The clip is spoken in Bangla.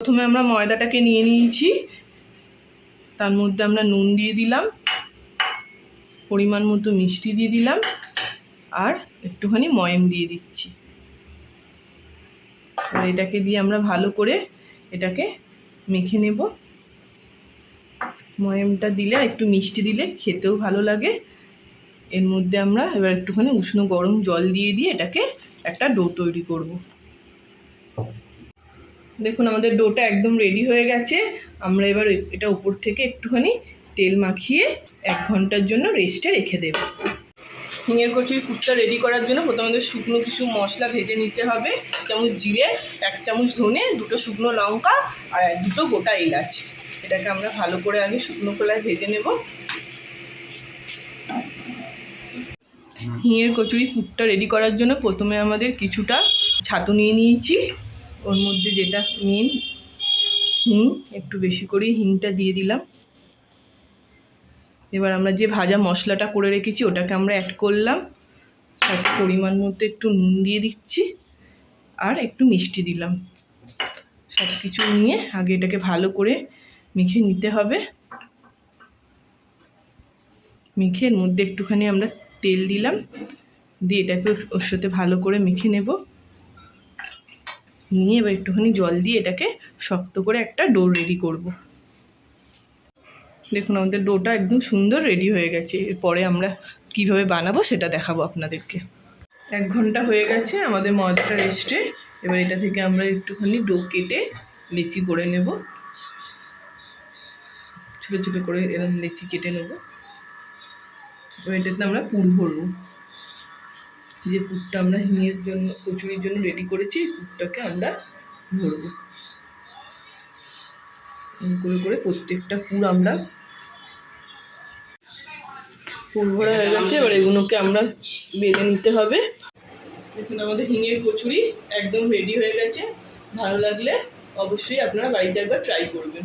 প্রথমে আমরা ময়দাটাকে নিয়ে নিয়েছি। তার মধ্যে আমরা নুন দিয়ে দিলাম। পরিমাণ মতো মিষ্টি দিয়ে দিলাম। আর একটুখানি ময়ম দিয়ে দিচ্ছি। আর এটাকে দিয়ে আমরা ভালো করে এটাকে মেখে নেব। ময়মটা দিলে একটু মিষ্টি দিলে খেতেও ভালো লাগে। এর মধ্যে আমরা এবার একটুখানি উষ্ণ গরম জল দিয়ে দিয়ে এটাকে একটা ডো তৈরি করব। দেখুন, আমাদের ডোটা একদম রেডি হয়ে গেছে। আমরা এবার এটা উপর থেকে একটুখানি তেল মাখিয়ে এক ঘণ্টার জন্য রেস্টে রেখে দেব। হিঙের কচুরি ফুটটা রেডি করার জন্য প্রথমে শুকনো কিছু মশলা ভেজে নিতে হবে। চামচ জিরে, এক চামচ ধনে, দুটো শুকনো লঙ্কা আর দুটো গোটা এলাচ। এটাকে আমরা ভালো করে আগে শুকনো কলায় ভেজে নেব। হিঙের কচুরি পুরটা রেডি করার জন্য প্রথমে আমাদের কিছুটা ছাতু নিয়ে নিয়েছি। ওর মধ্যে যেটা মেন হিং, একটু বেশি করেই হিংটা দিয়ে দিলাম। এবার আমরা যে ভাজা মশলাটা করে রেখেছি, ওটাকে আমরা অ্যাড করলাম। সাথে পরিমাণ মতো একটু নুন দিয়ে দিচ্ছি, আর একটু মিষ্টি দিলাম। সব কিছু নিয়ে আগে এটাকে ভালো করে মেখে নিতে হবে। মেখে মধ্যে একটুখানি আমরা তেল দিলাম, দিয়ে এটাকে ওর সাথে ভালো করে মেখে নেব। নিয়ে এবার একটুখানি জল দিয়ে এটাকে শক্ত করে একটা ডো রেডি করব। দেখুন, আমাদের ডোটা একদম সুন্দর রেডি হয়ে গেছে। এরপরে আমরা কীভাবে বানাবো সেটা দেখাবো আপনাদেরকে। এক ঘণ্টা হয়ে গেছে, আমাদের ময়দাটা রেস্টে এবার এটা থেকে আমরা একটুখানি ডো কেটে লেচি করে নেব। ছোটো ছোটো করে এরকম লেচি কেটে নেব। এবার এটাতে আমরা পুর ভরবো। যে পুরটা আমরা হিঙের জন্য, কচুরির জন্য রেডি করেছি, এই পুরটাকে আমরা এরকম করে করে প্রত্যেকটা পুর আমরা পুর ভরা হয়ে গেছে। এবার এগুলোকে আমরা বেলে নিতে হবে। দেখুন, আমাদের হিঙের কচুরি একদম রেডি হয়ে গেছে। ভালো লাগলে অবশ্যই আপনারা বাড়িতে একবার ট্রাই করবেন।